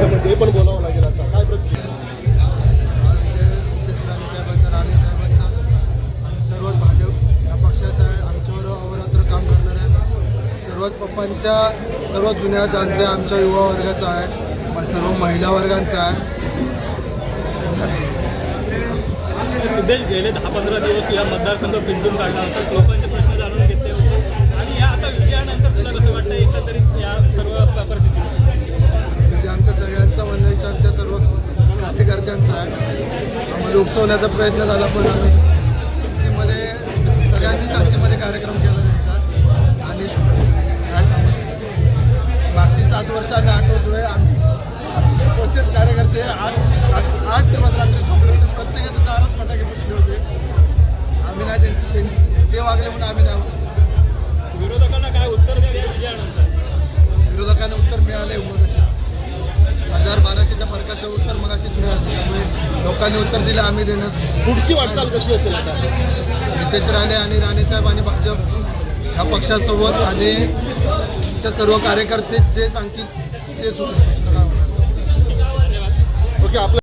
Parliament हे पण बोलावं लागेल आता. काय प्रतिक्रिया विजय नितेश राणे साहेबांचा राणे साहेबांचा आणि सर्वच भाजप या पक्षाचा आहे आमच्यावर अहोरात्र काम करणार आहे सर्वच पप्पांच्या सर्व जुन्या जाणत्या आमच्या युवा वर्गाचा आहे सर्व महिला वर्गांचा आहे. सिद्धेश गेले दहा पंधरा दिवस या मतदारसंघ पिंजून काढला होता. लोकांचे कार्यकर्त्यांचा आहे. आम्हाला उपसवण्याचा प्रयत्न झाला पण आम्ही शांतीमध्ये सगळ्यांनी शांतीमध्ये कार्यक्रम केला त्यांचा. आणि काय सांगू शकतो? मागची सात वर्ष आम्ही आठवतोय. आम्ही कोणतेच कार्यकर्ते आठ आठ आठ दिवस रात्री झोपले होते. प्रत्येकाच्या दारात फटाके फुटले होते. आम्ही नाही ते- वागले म्हणून आम्ही नाही विरोधकांना काय उत्तर द्या विजयानंतर? विरोधकांना उत्तर मिळाले फरकाचं उत्तर मग अशीच मिळत त्यामुळे लोकांनी उत्तर दिलं आम्ही देणं पुढची वाटचाल कशी असेल आता नितेश राणे आणि राणे साहेब आणि भाजप ह्या पक्षासोबत आणि च्या सर्व कार्यकर्ते जे सांगतील ते सुरू ओके आपलं